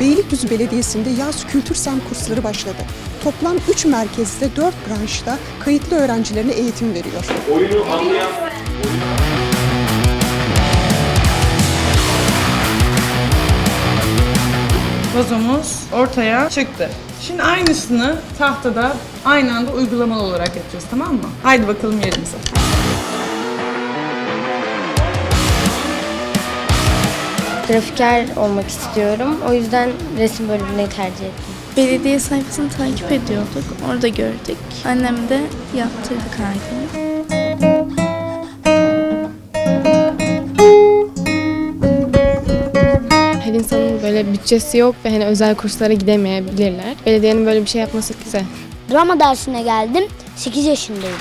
Beylikdüzü Belediyesi'nde yaz kültür sem kursları başladı. Toplam 3 merkezde 4 branşta kayıtlı öğrencilerine eğitim veriyor. Oyunu anlayan vazomuz ortaya çıktı. Şimdi aynısını tahtada aynı anda uygulamalı olarak yapacağız tamam mı? Haydi bakalım yerimize. Grafiker olmak istiyorum. O yüzden resim bölümünü tercih ettim. Belediye sayfasını takip ediyorduk. Orada gördük. Annem de yaptırdı kaydını. Her insanın böyle bütçesi yok ve hani özel kurslara gidemeyebilirler. Belediyenin böyle bir şey yapması güzel. Drama dersine geldim. 8 yaşındayım.